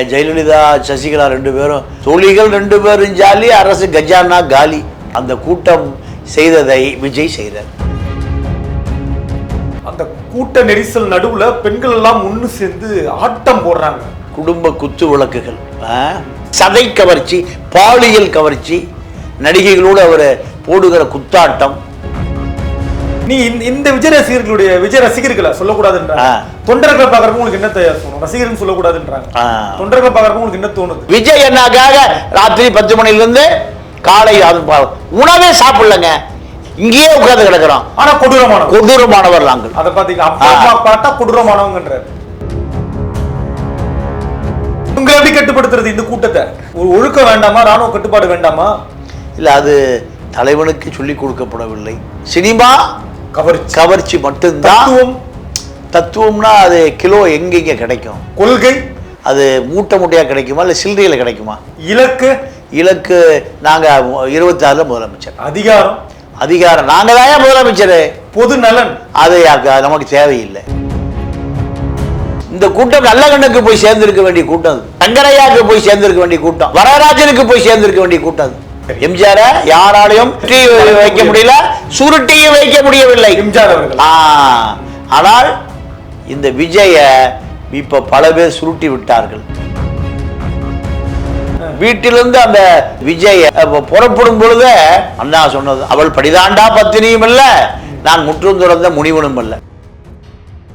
ஏன் ஜெயலலிதா சசிகலா ரெண்டு பேரும் தொழில்கள் ரெண்டு பேரும் ஜாலி அரசு கஜானா காலி. அந்த கூட்டம் செய்ததை விஜய் செய்தார். அந்த கூட்ட நெரிசல் நடுவுல பெண்கள் எல்லாம் ஒண்ணு சேர்ந்து ஆட்டம் போடுறாங்க. குடும்ப குத்து விளக்குகள்? சதை கவர்ச்சி பாலியல் கவர்ச்சி. நடிகைகளோடு அவர் போடுகிற குத்தாட்டம். நீ இந்த- விஜய் ரசிகர்களுடைய விஜய் ரசிகர்களை சொல்லக்கூடாதுன்றாங்க. ஆ. தொண்டர்களை பாக்குறப்ப உங்களுக்கு என்ன தோணும்? ரசிகர்னு சொல்லக்கூடாதுன்றாங்க. தொண்டர்களை பாக்குறப்ப உங்களுக்கு என்ன தோணுது? விஜய் அண்ணாக்காக ராத்திரி பத்து மணிலிருந்து காலை அது பா- உணவே சாப்பிடலங்க. இங்கேயே உட்கார்ந்து கிடக்குறோம் ஆனா கொடூரமானவங்க கொடூரமானவர் நாங்கள் அத பாத்தீங்க அப்பா பார்த்தா கொடூரமானவங்கன்றாரு உங்களை எப்படி கட்டுப்படுத்துறது இந்த கூட்டத்தை? ஒரு ஒழுக்கம் வேண்டாமா? ராணுவ கட்டுப்பாடு வேண்டாமா? இல்லை அது தலைவனுக்கு சொல்லிக் கொடுக்கப்படவில்லை. சினிமா கவர்ச்சி. கவர்ச்சி மட்டும்தான் தத்துவம். தத்துவம்னா அது கிலோ எங்கெங்க கிடைக்கும்? கொள்கை. அது மூட்டை மூட்டையாக கிடைக்குமா? இல்லை சில்லறையில் கிடைக்குமா? இலக்கு. இலக்கு நாங்கள் இருபத்தாறில் முதலமைச்சர். அதிகாரம். அதிகாரம். நாங்கள் தான் முதலமைச்சர்? பொது நலன். அது நமக்கு தேவையில்லை. இந்த கூட்டம் நல்ல கண்ணுக்கு போய் சேர்ந்திருக்க வேண்டிய கூட்டம் அது. சங்கரையாவுக்கு போய் சேர்ந்திருக்க வேண்டிய கூட்டம். வரராஜனுக்கு போய் சேர்ந்திருக்க வேண்டிய கூட்டம் அது. எம்ஜிஆர யாராலையும் வைக்க முடியல சுருட்டியும் வைக்க முடியவில்லை. எம்ஜிஆர் ஆனால் இந்த விஜய இப்ப பல பேர் சுருட்டி விட்டார்கள். வீட்டிலிருந்து அந்த விஜய் புறப்படும் பொழுது அண்ணா சொன்னது அவள் படிதாண்டா பத்தினியும் இல்ல நான் முற்றும் துறந்த முனிவனும் அல்ல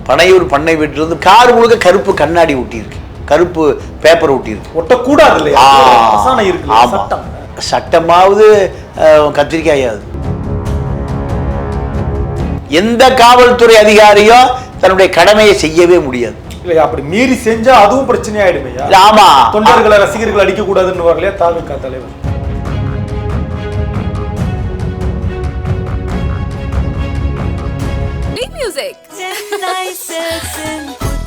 பனையூர் பண்ணை வீட்டிலிருந்து கார் முழுக்க கருப்பு கண்ணாடி ஒட்டியிருக்கு கருப்பு பேப்பர் ஒட்டியிருக்கு ஒட்டக்கூடாது இல்லையா? சட்டமாவது கத்திரிக்காயாவது எந்த காவல்துறை அதிகாரியும் தன்னுடைய கடமையை செய்யவே முடியாது. இல்லையா அப்படி மீறி செஞ்சா அதுவும் பிரச்சனை ஆயிடுமையா இல்ல, ஆமா. தொண்டர்களை ரசிகர்கள் அடிக்க கூடாதுன்னு வரலையா தாவிக தலைவர்.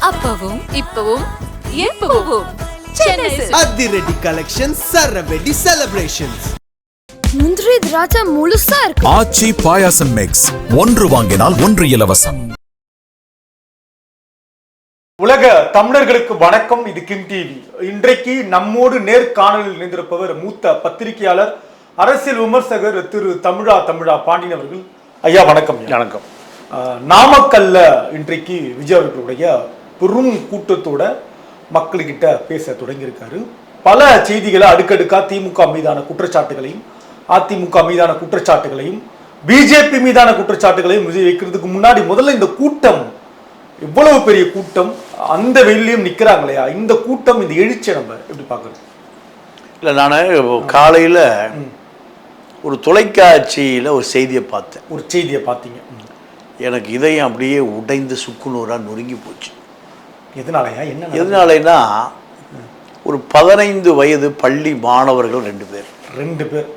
அப்பவும் இப்பவும் எப்பவும். அதிரடி கலெக்ஷன் சரவெடி செலிப்ரேஷன்ஸ் முந்திரி திராட்சை முழுசா இருக்கு. ஆச்சி பாயாசம் மிக்ஸ் ஒன்று வாங்கினால் ஒன்று இலவசம். உலக தமிழர்களுக்கு வணக்கம். இது கிம் டிவி இன்றைக்கு நம்மோடு நேர்காணலில் இணைந்திருப்பவர் மூத்த பத்திரிகையாளர் அரசியல் விமர்சகர் திரு தமிழா தமிழா பாண்டியன் அவர்கள். ஐயா வணக்கம். வணக்கம். நாமக்கல்ல இன்றைக்கு விஜய் அவர்களுடைய பெரும் கூட்டத்தோட மக்கள்கிட்ட பேச தொடங்கியிருக்காரு. பல செய்திகளை அடுக்கடுக்கா திமுக மீதான குற்றச்சாட்டுகளையும் அதிமுக மீதான குற்றச்சாட்டுகளையும் பிஜேபி மீதான குற்றச்சாட்டுகளையும் விஜய் வைக்கிறதுக்கு முன்னாடி முதல்ல இந்த கூட்டம் இவ்வளவு பெரிய கூட்டம் அந்த வெளியிலையும் நிக்கிறாங்க இல்லையா இந்த கூட்டம் இந்த எழுச்சியை நம்ம எப்படி பார்க்கறது இல்லை நான் காலையில் ஒரு தொலைக்காட்சியில் ஒரு செய்தியை பார்த்தேன். ஒரு செய்தியை பார்த்தீங்க. எனக்கு இதயம் அப்படியே உடைந்து சுக்குநூறாக நொறுங்கி போச்சு. எதனாலயா? என்ன? எதனாலனா ஒரு பதினைந்து வயது பள்ளி மாணவர்கள் ரெண்டு பேர். ரெண்டு பேர்.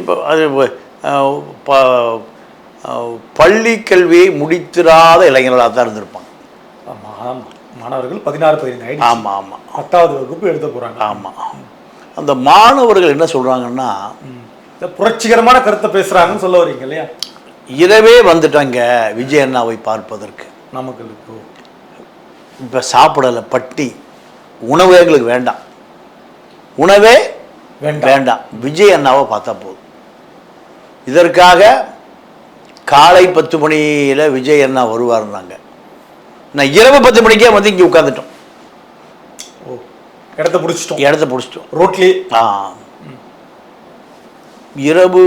இப்போ அது பள்ளி கல்வியை முடித்திராத இளைஞர்களாக தான் இருந்திருப்பாங்க. ஆமா ஆமா. மாணவர்கள் பதினாறு பதினைந்து ஆமாம் ஆமாம் பத்தாவது வகுப்பு எழுத போறாங்க. ஆமாம் அந்த மாணவர்கள் என்ன சொல்கிறாங்கன்னா இந்த புரட்சிகரமான கருத்தை பேசுறாங்கன்னு சொல்ல வரீங்க இல்லையா? இரவே வந்துட்டாங்க விஜய் அண்ணாவை பார்ப்பதற்கு. நமக்கு இப்போ சாப்பிடலை பட்டி. உணவு எங்களுக்கு வேண்டாம். உணவே வேண்டாம். விஜய் அண்ணாவை பார்த்தா போதும். இதற்காக காலை பத்து மணியில் விஜய் அண்ணா வருவாருன்னாங்க. நான் இரவு பத்து மணிக்கே வந்து இங்கே உட்காந்துட்டோம் ஓ இடத்த பிடிச்சிட்டோம். இடத்த பிடிச்சிட்டோம். ரோட்லயே? ஆ. இரவு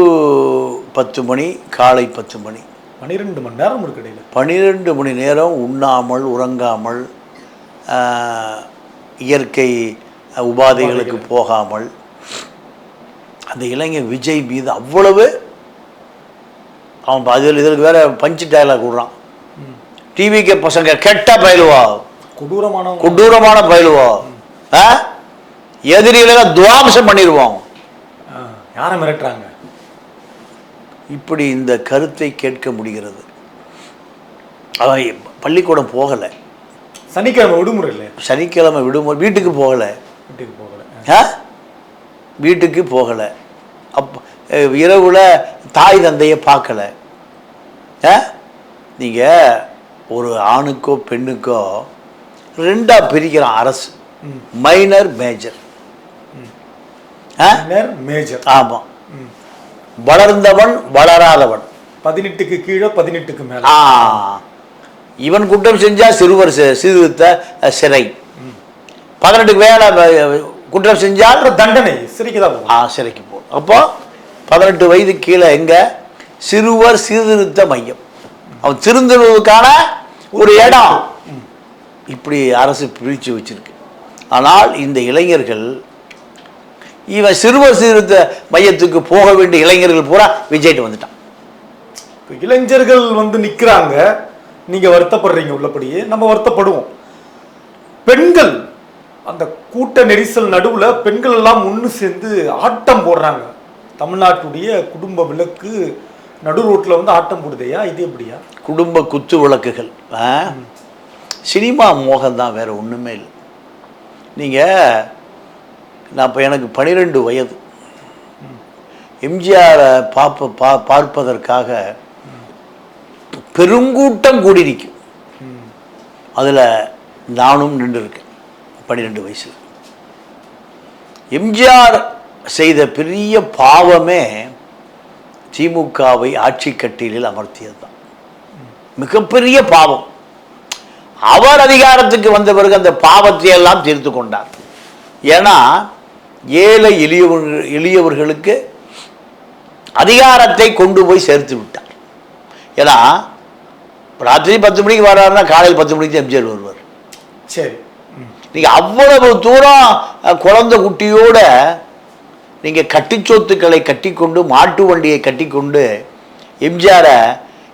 பத்து மணி காலை பத்து மணி. பன்னிரெண்டு மணி நேரம் இருக்கு பன்னிரெண்டு மணி நேரம் உண்ணாமல் உறங்காமல் இயற்கை உபாதைகளுக்கு போகாமல் அந்த இளைஞன் விஜய் மீது அவ்வளவு அவன் அதில் இதற்கு வேற பஞ்சு டயலாக் விடுறான். டிவிக்கு பசங்க கெட்ட பயிலுவா. கொடூரமானவங்க கொடூரமான பயிலுவா. எதிரிகளை துவாம்சம் பண்ணிடுவோம் யாரை மிரட்டுறாங்க? இப்படி இந்த கருத்தை கேட்க முடிகிறது. அவன் பள்ளிக்கூடம் போகலை. சனிக்கிழமை விடுமுறை இல்லையா? சனிக்கிழமை விடுமுறை வீட்டுக்கு போகலை. வீட்டுக்கு போகல ஆ. வீட்டுக்கு போகலை. அப் இரவில் தாய் தந்தையை பார்க்கல. ஆ? நீங்கள் ஒரு ஆணுக்கோ பெண்ணுக்கோ ரெண்டாக பிரிக்கிறான் அரசு. மைனர் மேஜர் மேஜர் ஆமாம் வளர்ந்தவன் வளராதவன். பதினெட்டுக்கு கீழே பதினெட்டுக்கு மேல. ஆ. இவன் குற்றம் செஞ்சா சிறுவர் சீர்திருத்த சிறை. பதினெட்டுக்கு மேல அஹ், குற்றம் செஞ்சால் தண்டனை சிறைக்கு தான் ஆ சிறைக்கு போகும் அப்போ பதினெட்டு வயது கீழே எங்க? சிறுவர் சீர்திருத்த மையம். அவன் திருந்துவதற்கான ஒரு இடம். இப்படி அரசு பிரித்து வச்சிருக்கு. ஆனால் இந்த இளைஞர்கள் இவன் சிறுவர் சீர்திருத்த மையத்துக்கு போக வேண்டிய இளைஞர்கள் பூரா விஜய்ட்டு வந்துட்டான். இப்ப இளைஞர்கள் வந்து நிக்கிறாங்க. நீங்க வருத்தப்படுறீங்க உள்ளபடியே நம்ம வருத்தப்படுவோம். பெண்கள் அந்த கூட்ட நெரிசல் நடுவுல பெண்கள் எல்லாம் ஒன்று சேர்ந்து ஆட்டம் போடுறாங்க. தமிழ்நாட்டுடைய குடும்ப விளக்கு நடு ரோட்ல வந்து ஆட்டம் போடுதையா? இது எப்படியா? குடும்ப குத்து விளக்குகள். ஆ? சினிமா மோகம் தான் வேற ஒன்றுமே இல்லை. நீங்கள் நான் இப்போ எனக்கு பன்னிரெண்டு வயது. எம்ஜிஆரை பார்ப்ப பா பார்ப்பதற்காக பெருங்கூட்டம் கூடி அதில் நானும் நின்று இருக்கேன் பன்னிரெண்டு வயசில். எம்ஜிஆர் செய்த பெரிய பாவமே திமுகவை ஆட்சி கட்டிலில் அமர்த்தியது தான் மிகப்பெரிய பாவம். அவர் அதிகாரத்துக்கு வந்த பிறகு அந்த பாவத்தை எல்லாம் தீர்த்து கொண்டார். ஏன்னா ஏழை எளியவர்கள் எளியவர்களுக்கு அதிகாரத்தை கொண்டு போய் சேர்த்து விட்டார். ஏன்னா ராத்திரி பத்து மணிக்கு வர்றாருன்னா காலையில் பத்து மணிக்கு எம்ஜிஆர் வருவார். சரி. நீங்கள் அவ்வளவு தூரம் குழந்தை குட்டியோட நீங்கள் கட்டிச்சொத்துக்களை கட்டிக்கொண்டு மாட்டு வண்டியை கட்டிக்கொண்டு எம்ஜிஆரை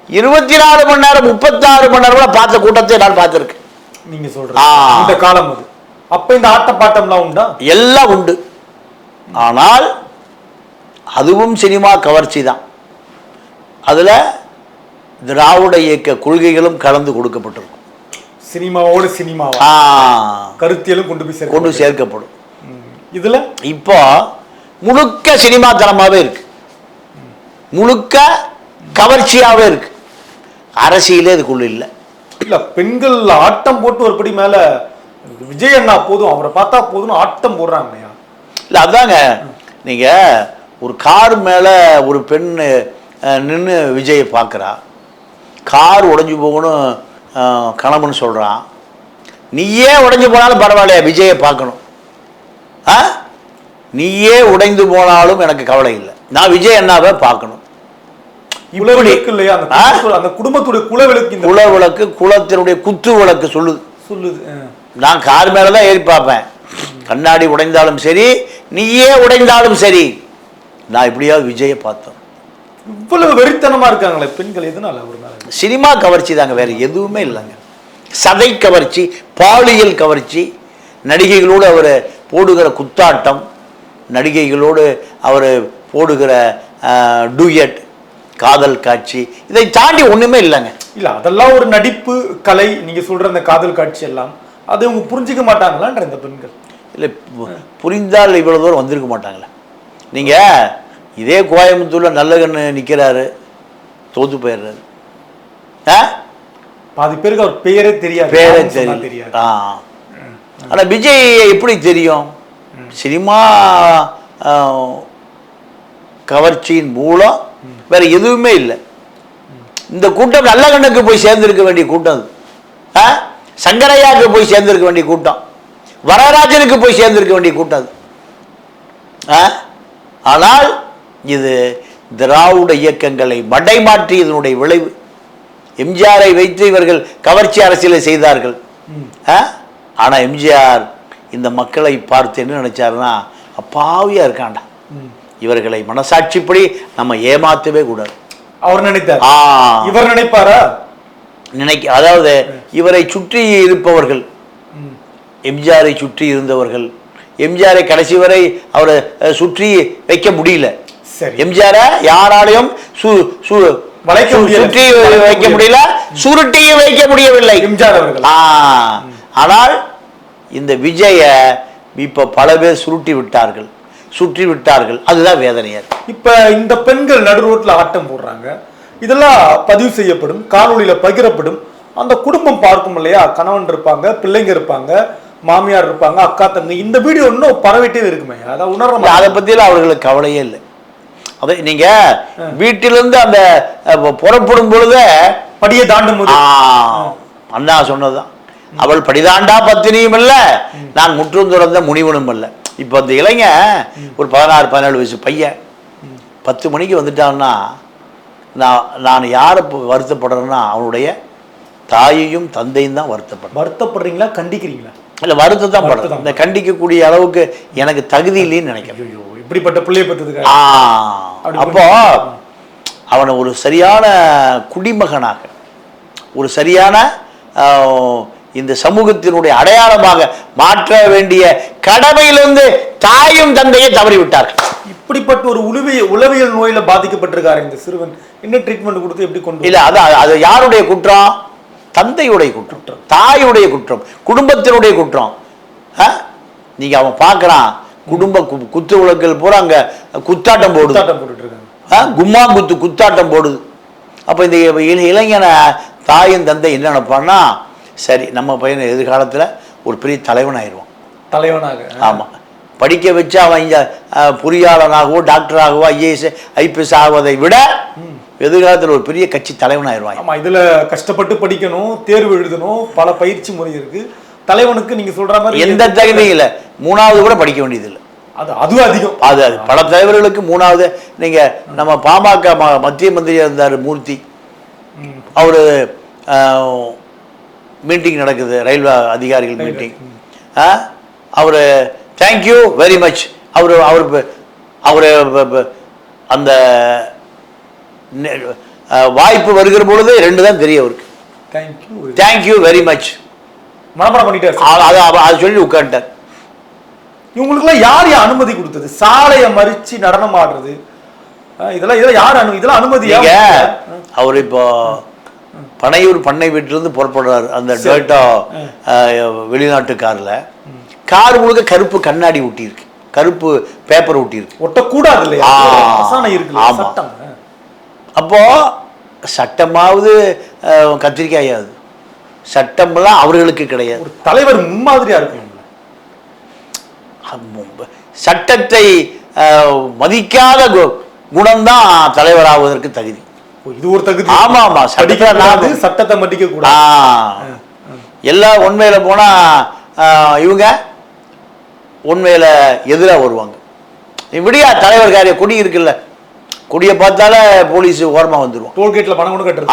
இருபத்தி நாலு மணி நேரம் முப்பத்தாறு மணி நேரம் பார்த்த கூட்டத்தை நான் பார்த்துருக்கேன். நீங்க ஆ. சொல்றீங்க இந்த காலம் அது. அப்ப இந்த ஆட்டம் பாட்டம்லாம் உண்டா? எல்லாம் உண்டு. ஆனால் அதுவும் சினிமா கவர்ச்சி தான். அதில் திராவிட இயக்க கொள்கைகளும் கலந்து கொடுக்கப்பட்டிருக்கும். சினிமாவோட சினிமாவா? ஆ, கருத்தியலும் கொண்டு போய் கொண்டு சேர்க்கப்படும். இதுல? இப்போ முழுக்க சினிமாத்தனமாகவே இருக்கு. முழுக்க கவர்ச்சியாகவே இருக்கு. அரசியலே இதுக்குள்ள இல்லை. இல்ல பெண்கள் ஆட்டம் போட்டு ஒருபடி மேல விஜய் அண்ணா போதும் அவரை பார்த்தா போதும்னு ஆட்டம் போடுறாங்க இல்லை அதாங்க. நீங்கள் ஒரு கார் மேலே ஒரு பெண் நின்று விஜயை பார்க்குறா. கார் உடைஞ்சு போகணும் கணவன் சொல்கிறான் நீயே உடைஞ்சு போனாலும் பரவாயில்லையா? விஜயை பார்க்கணும். ஆ? நீயே உடைந்து போனாலும் எனக்கு கவலை இல்லை. நான் விஜய் அண்ணாவை பார்க்கணும். அந்த குடும்பத்துடைய குலவிளக்கு இந்த குல விளக்கு குலத்தினுடைய குத்து விளக்கு சொல்லுது. சொல்லுது. நான் கார் மேலே தான் ஏறி பார்ப்பேன். கண்ணாடி உடைந்தாலும் சரி நீயே உடைந்தாலும் சரி நான் எப்படியாவது விஜயை பார்த்தோம் இவ்வளவு வெறித்தனமா இருக்காங்களே பெண்கள் எதனால ஒரு சினிமா கவர்ச்சி தாங்க வேற எதுவுமே இல்லைங்க. சதை கவர்ச்சி பாலியல் கவர்ச்சி நடிகைகளோடு அவர் போடுகிற குத்தாட்டம் நடிகைகளோடு அவர் போடுகிற டூயட் காதல் காட்சி இதை தாண்டி ஒண்ணுமே இல்லைங்க. இல்ல அதெல்லாம் ஒரு நடிப்பு கலை நீங்க சொல்ற அந்த காதல் காட்சி எல்லாம் அதை இவங்க புரிஞ்சுக்க மாட்டாங்களான்ற இந்த பெண்கள்? இல்லை புரிந்தால் இவ்வளோ தூரம் வந்திருக்க மாட்டாங்களே. நீங்க இதே கோயம்புத்தூர்ல நல்ல கண்ணு நிற்கிறாரு தோத்து போயிடுறாரு. பாதி பேருக்கு அவர் பேரே தெரியாது. பேரே தெரியும் ஆ. ஆனால் விஜய் எப்படி தெரியும்? சினிமா கவர்ச்சியின் மூலம் வேற எதுவுமே இல்லை. இந்த கூட்டம் நல்ல கண்ணுக்கு போய் சேர்ந்திருக்க வேண்டிய கூட்டம் அது? சங்கரையாவுக்கு போய் சேர்ந்திருக்க வேண்டிய கூட்டம். வரராஜனுக்கு போய் சேர்ந்திருக்க வேண்டிய கூட்டம் அது. ஆ? ஆனால் இது திராவிட இயக்கங்களை மடைமாற்றியதனுடைய விளைவு. எம்ஜிஆரை வைத்து இவர்கள் கவர்ச்சி அரசியலை செய்தார்கள். ஆ? ஆனா எம்ஜிஆர் இந்த மக்களை பார்த்து என்ன நினைச்சாருன்னா அப்பாவியா இருக்காண்டா இவர்களை மனசாட்சிப்படி நம்ம ஏமாத்தவே கூடாது. அவர் நினைத்தார். ஆ. இவர் நினைப்பாரா? நினைக்க அதாவது இவரை சுற்றி இருப்பவர்கள் எம்ஜிஆரை சுற்றி இருந்தவர்கள் எம்ஜிஆரை கடைசி வரை அவரை சுற்றி வைக்க முடியல. சரி. எம்ஜிஆரை யாராலையும் சு- சு- வளைக்க. சுற்றி வைக்க முடியல. சுருட்டியும் வைக்க முடியவில்லை. எம்ஜிஆர் அவர்கள். ஆனால் இந்த விஜய இப்ப பல பேர் சுருட்டி விட்டார்கள். சுற்றி விட்டார்கள். அதுதான் வேதனையா. இப்ப இந்த பெண்கள் நடு ரோட்ல ஆட்டம் போடுறாங்க. இதெல்லாம் பதிவு செய்யப்படும். காணொளியில பகிரப்படும். அந்த குடும்பம் பார்க்கும் இல்லையா? கணவன் இருப்பாங்க பிள்ளைங்க இருப்பாங்க மாமியார் இருப்பாங்க அக்கா தங்க. இந்த வீடியோ இன்னும் பரவிட்டே இருக்குமே. அதான் உணர இல்ல, அதை பத்தியெல்லாம் அவர்களுக்கு கவலையே இல்லை. அதை நீங்க வீட்டிலிருந்து அந்த புறப்படும் பொழுதே படியை தாண்டும் போது அண்ணா சொன்னதுதான். அவள் படிதாண்டா பத்தினியும் இல்ல நான் முற்றும் துறந்த முனிவனும் அல்ல இப்போ அந்த இளைஞன் ஒரு பதினாறு பதினேழு வயசு பையன். பத்து மணிக்கு வந்துட்டான்னா நான் நான் யாரை வருத்தப்படுறேன்னா அவனுடைய தாயையும் தந்தையும் தான் வருத்தப்படுறேன் வருத்தப்படுறீங்களா? கண்டிக்கிறீங்களா? இல்லை வருத்தம் தான் படுறேன். இந்த கண்டிக்கக்கூடிய அளவுக்கு எனக்கு தகுதி இல்லைன்னு நினைக்கிறேன். இப்படிப்பட்ட பிள்ளைய பெற்றதுக்கு ஆ, அப்படி அப்போ அவனை ஒரு சரியான குடிமகனாக ஒரு சரியான இந்த சமூகத்தினுடைய அடையாளமாக மாற்ற வேண்டிய கடமையிலிருந்து தாயும் தந்தையை தவறி விட்டார்கள் இப்படிப்பட்ட ஒரு உளவிய உளவியல் நோயில பாதிக்கப்பட்டிருக்காரு இந்த சிறுவன். என்ன ட்ரீட்மெண்ட் கொடுத்து எப்படி கொண்டு இல்ல அது அது யாருடைய குற்றம்? தந்தையுடைய குற்றம் தாயுடைய குற்றம் குடும்பத்தினுடைய குற்றம்? நீங்க அவன் பார்க்கறான் குடும்ப குத்து விளக்குகள் பூரா அங்க குத்தாட்டம் போடுது. கும்மா குத்து குத்தாட்டம் போடுது. அப்போ இந்த இள- இளைஞனை தாயும் தந்தை என்ன நினைப்பான்னா சரி நம்ம பையன் எதிர்காலத்தில் ஒரு பெரிய தலைவன் ஆயிடுவான். தலைவனாக. ஆமாம் படிக்க வச்சு அவன் இங்கே பொறியாளனாகவோ டாக்டராகவோ ஐஏஎஸ் ஐபிஎஸ் ஆகுவதை விட எதிர்காலத்தில் ஒரு பெரிய கட்சி தலைவன் ஆயிடுவான். ஆமா இதுல கஷ்டப்பட்டு படிக்கணும் தேர்வு எழுதணும் பல பயிற்சி முறை இருக்கு. தலைவனுக்கு நீங்க சொல்ற மாதிரி எந்த தகுதியும் இல்லை. மூணாவது கூட படிக்க வேண்டியதில்லை. அது அதுவும் அதிகம். அது அது பல தலைவர்களுக்கு மூணாவது. நீங்கள் நம்ம பாமக மத்திய மந்திரியாக இருந்தார் மூர்த்தி. அவர் மீட்டிங் நடக்குது ரயில்வே அதிகாரிகள் மீட்டிங். அவர் தேங்க்யூ வெரி மச் அவர் அவர் அவர் அந்த வாய்ப்பு வருகிற பொழுது ரெண்டு தான் தெரியும் அவருக்கு தேங்க்யூ தேங்க்யூ வெரி மச் மனப்பாடம் பண்ணிட்டாரு அது அது சொல்லி உட்காந்துட்டார் இவங்களுக்குலாம் யார் அனுமதி கொடுத்தது? சாலையை மறிச்சு நடனம் ஆடுறது. இதெல்லாம் இதெல்லாம் யார் அனு இதெல்லாம் அனுமதியா? நீங்க அவர் இப்போ பனையூர் பண்ணை வீட்டிலிருந்து புறப்படுறாரு. அந்த டொயோட்டா வெளிநாட்டு கார்ல. கார் முழுக்க கருப்பு கண்ணாடி ஒட்டியிருக்கு கருப்பு பேப்பர் ஒட்டியிருக்கு ஒட்டக்கூடாது இல்லையா? ஆ. அரசாணை இருக்குல்ல ஆமா. சட்டம். அப்போ சட்டமாவது அஹ், கத்திரிக்காயாது சட்டம்லாம் அவர்களுக்கு கிடையாது. ஒரு தலைவர் முன்மாதிரியா இருக்கணும்ல அம்மு- சட்டத்தை மதிக்காத குணம்தான் தலைவராவதற்கு தகுதி. இது ஒரு தகுதி. ஆமா, ஆமா. சட்டத்தை படிக்க கூடாது நாம- சட்டத்தை மதிக்க ஆ. கூடாது எல்லாம் உண்மையில போனா இவங்க உண்மையில எதிரா வருவாங்க. இப்படியா தலைவர் காரிய கொடி இருக்குல்ல? கொடியை பார்த்தாலே போலீஸ் ஓரமா வந்துருவான் டோல்கேட்ல பணம் கூட கட்டுறது.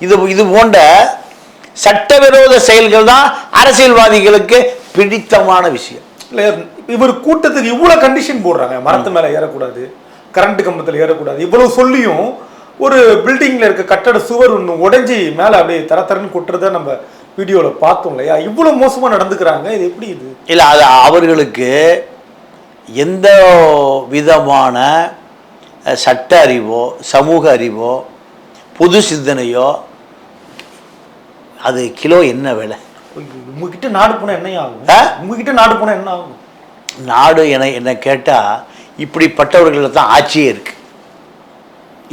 இது இது போன்ற சட்டவிரோத செயல்கள் தான் அரசியல்வாதிகளுக்கு பிடித்தமான விஷயம். இல்ல இவர் கூட்டத்துக்கு இவ்வளவு கண்டிஷன் போடுறாங்க. மரத்து மேல ஏறக்கூடாது கரண்ட் கம்பத்துல ஏறக்கூடாது. இவ்வளவு சொல்லியும் ஒரு பில்டிங்ல இருக்க கட்டட சுவர் ஒன்று உடைஞ்சி மேல அப்படியே தர தரன்னு கொட்டுறத நம்ம வீடியோல பார்த்தோம் இல்லையா? இவ்வளவு மோசமா நடந்துக்கிறாங்க. இது எப்படி இது? இல்லை அது அவர்களுக்கு எந்த விதமான சட்ட அறிவோ சமூக அறிவோ பொது சிந்தனையோ அது கிலோ என்ன விலை? உங்ககிட்ட நாடு போனா என்ன ஆகும்? உங்ககிட்ட நாடு போனா என்ன ஆகும்? நாடு என என்ன கேட்டால் இப்படிப்பட்டவர்களில் தான் ஆட்சியே இருக்கு.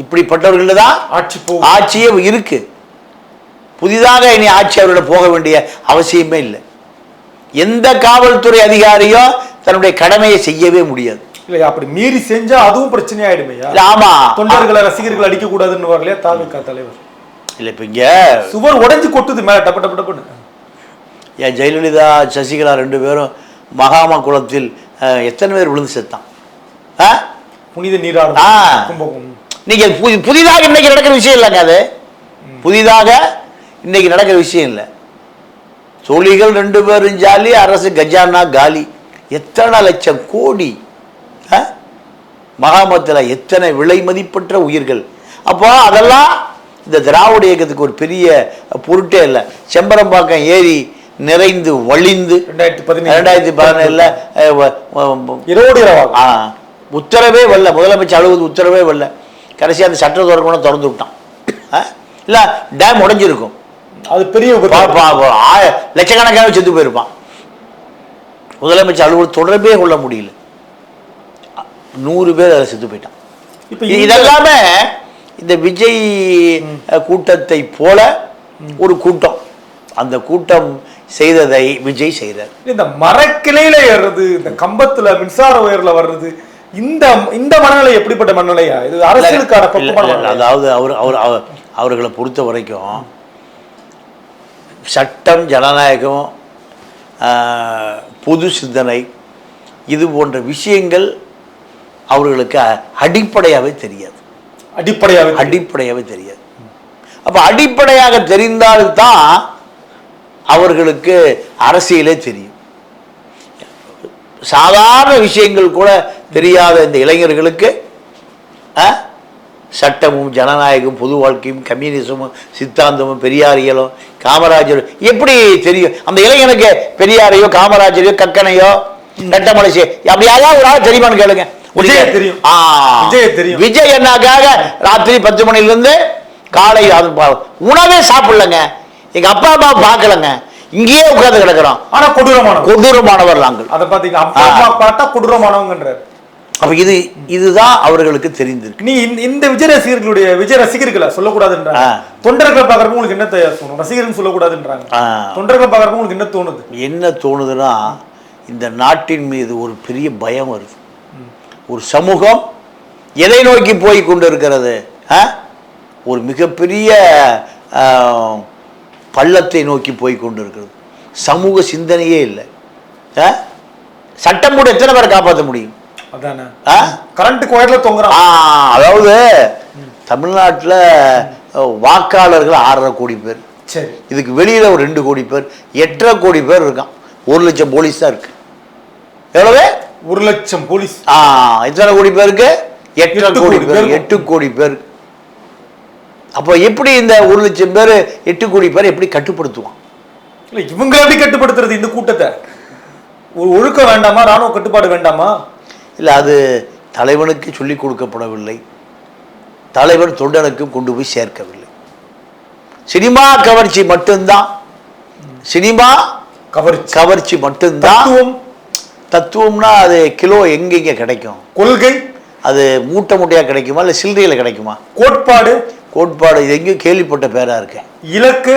இப்படிப்பட்டவர்களில் தான் ஆட்சி ஆட்சியே இருக்கு. புதிதாக இனி ஆட்சி அவர்களை போக வேண்டிய அவசியமே இல்லை. எந்த காவல்துறை அதிகாரியோ தன்னுடைய கடமையை செய்யவே முடியாது. இல்லையா அப்படி மீறி செஞ்சா அதுவும் பிரச்சனை ஆயிடுமையா இல்ல, ஆமா. தொண்டர்களை ரசிகர்கள் அடிக்க கூடாதுன்னு வரலையா தாவிக தலைவர். இல்லை இப்போ இங்கே சுவர் உடைஞ்சு கொட்டுது மேல டப்பு டப்பு டப்புன்னு. என் ஜெயலலிதா சசிகலா ரெண்டு பேரும் மகாமா குளத்தில் எத்தனை பேர் விழுந்து செத்தான்? ஆ புனித நீராடும் ஆ. கும்பகோணம். நீங்க புதி புதிதாக இன்னைக்கு நடக்கிற விஷயம் இல்லைங்க அது. புதிதாக இன்னைக்கு நடக்கிற விஷயம் இல்லை. தொழில்கள் ரெண்டு பேரும் ஜாலி அரசு கஜானா காலி. எத்தனை லட்சம் கோடி? மகாமத்தில் எத்தனை விலை மதிப்பற்ற உயிர்கள். அப்போ அதெல்லாம் இந்த திராவிட இயக்கத்துக்கு ஒரு பெரிய பொருட்டே இல்லை. செம்பரம்பாக்கம் ஏரி நிறைந்து வழிந்து ரெண்டாயிரத்தி பதினேழு ரெண்டாயிரத்தி பதினேழுல இரவோடு இரவாகும். ஆ உத்தரவே வரல. முதலமைச்சர் அலுவலக உத்தரவே வரல. கடைசி அந்த சட்ட திறக்கணும் திறந்து விட்டான்? இல்ல டேம் உடைஞ்சிருக்கும். அது பெரிய லட்சக்கணக்கான செத்து போயிருப்பான். முதலமைச்சர் அலுவலகம் தொடர்பே கொள்ள முடியல. நூறு பேர் அதில் செத்து போயிட்டான். இப்ப இதெல்லாமே இந்த விஜய் கூட்டத்தை போல ஒரு கூட்டம். அந்த கூட்டம் செய்ததை விஜய் செய்தார் இந்த மரக்கிளையில ஏறுறது இந்த கம்பத்துல மின்சார உயர்ல வர்றது இந்த இந்த மனநிலை எப்படிப்பட்ட மனநிலையா இது அரசியலுக்கான. அதாவது அவர் அவர் அவர் அவர்களை பொறுத்த வரைக்கும் சட்டம் ஜனநாயகம் பொது சிந்தனை இது போன்ற விஷயங்கள் அவர்களுக்கு அடிப்படையாகவே தெரியாது அடிப்படையாவே தெரியும். அடிப்படையாகவே தெரியாது அப்போ அடிப்படையாக தெரிந்தால்தான் அவர்களுக்கு அரசியலே தெரியும். சாதாரண விஷயங்கள் கூட தெரியாத இந்த இளைஞர்களுக்கு சட்டமும் ஜனநாயகம் பொது வாழ்க்கையும் கம்யூனிசமும் சித்தாந்தமும் பெரியாரியலும் காமராஜரும் எப்படி தெரியும்? அந்த இளைஞனுக்கு பெரியாரையோ காமராஜரையோ கக்கனையோ நட்டமலைசி அப்படி யாராவது ஒரு ஆள் தெரியுமான்னு கேளுங்க. விஜய தெரியும். ஆ, விஜய தெரியும். விஜய் என்னக்காக ராத்திரி பத்து மணில இருந்து காலை அது உணவே சாப்பிடலங்க. எங்க அப்பா அம்மா பார்க்கலங்க. இங்கேயே உட்கார்ந்து கிடக்குறோம். ஆனா கொடூரமானவங்க கொடூரமானவர் நாங்கள் அத பாத்தீங்க அப்பா பார்த்தா கொடூரமானவங்கன்றார். அப்ப இது இதுதான் அவர்களுக்கு தெரிந்திருக்கு. நீ இந்த- விஜய் ரசிகர்களுடைய விஜய் ரசிகர்களை சொல்லக்கூடாதுன்றாங்க. ஆ. தொண்டர்களை பாக்குறப்ப உங்களுக்கு என்ன தோணும்? ரசிகர்னு சொல்லக்கூடாதுன்றாங்க. தொண்டர்களை பாக்குறப்ப உங்களுக்கு என்ன தோணுது? என்ன தோணுதுன்னா இந்த நாட்டின் மீது ஒரு பெரிய பயம் வருது. ஒரு சமூகம் எதை நோக்கி போய் கொண்டு இருக்கிறது? ஒரு மிகப்பெரிய பள்ளத்தை நோக்கி போய் கொண்டு இருக்கிறது சமூக சிந்தனையே இல்லை? சட்டம் கூட எத்தனை பேரை காப்பாற்ற முடியும்? கரண்ட் கோயர்ல தொங்குறான். ஆ, அதாவது தமிழ்நாட்டில் வாக்காளர்கள் ஆறரை கோடி பேர். சரி. இதுக்கு வெளியில ஒரு ரெண்டு கோடி பேர். எட்டரை கோடி பேர் இருக்கான். ஒரு லட்சம் போலீஸ் தான் இருக்கு. எவ்வளவு? ஒரு லட்சம் போலீஸ். ஆ எத்தனை கோடி பேருக்கு? எட்டரை எட்டு கோடி பேர். எட்டு கோடி பேர். அப்போ எப்படி இந்த ஒரு லட்சம் பேர் எட்டு கோடி பேர் எப்படி கட்டுப்படுத்துவான்? இல்ல இவங்க எப்படி கட்டுப்படுத்துறது இந்த கூட்டத்தை? ஒரு ஒழுக்கம் வேண்டாமா? ராணுவ கட்டுப்பாடு வேண்டாமா? இல்லை அது தலைவனுக்கு சொல்லிக் கொடுக்கப்படவில்லை. தலைவர் தொண்டனுக்கும் கொண்டு போய் சேர்க்கவில்லை. சினிமா கவர்ச்சி மட்டும்தான். சினிமா கவர்ச்சி. கவர்ச்சி மட்டும்தான். தத்துவம். தத்துவம்னா அது கிலோ எங்கெங்க கிடைக்கும்? கொள்கை. அது மூட்டை மூட்டையாக கிடைக்குமா? இல்லை சில்லறையில் கிடைக்குமா? கோட்பாடு. கோட்பாடு இது எங்கேயும் கேள்விப்பட்ட பேராக இருக்கேன். இலக்கு?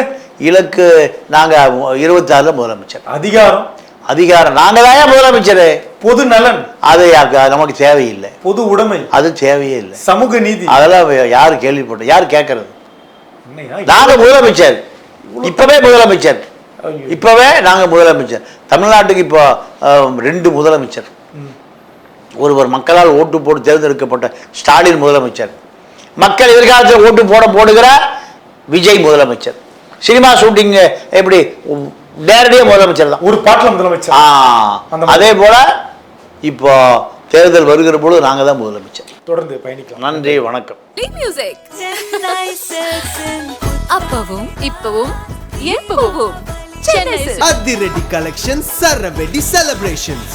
இலக்கு நாங்கள் இருபத்தாறில் முதலமைச்சர். அதிகாரம்? அதிகாரம். நாங்கள் தான் முதலமைச்சர்? பொது நலன்? அது நமக்கு தேவையில்லை. பொது உடைமை? அது தேவையே இல்லை. சமூக நீதி? அதெல்லாம் யார் கேள்விப்பட்ட யார் கேட்கறது என்னய்யா, நாங்க முதலமைச்சர். இப்பவே முதலமைச்சர். இப்பவே நாங்க முதலமைச்சர். தமிழ்நாட்டுக்கு இப்போ ரெண்டு முதலமைச்சர். ஒருவர் மக்களால் ஓட்டு போட்டு தேர்ந்தெடுக்கப்பட்ட ஸ்டாலின் முதலமைச்சர். மக்கள் எதிர்காலத்தில் ஓட்டு போட போடுகிற விஜய் முதலமைச்சர். சினிமா ஷூட்டிங் எப்படி நேரடியாக முதலமைச்சர் தான். ஒரு பாட்டுல முதலமைச்சர். ஆ. அதே போல இப்போ தேர்தல் வருகிற பொழுது நாங்க தான் முதலமைச்சர். தொடர்ந்து பயணிக்கலாம். நன்றி வணக்கம். மியூசிக் அப்பவும் இப்பவும் எப்பவும். அதிரடி கலெக்ஷன் சரவெடி செலிப்ரேஷன்ஸ்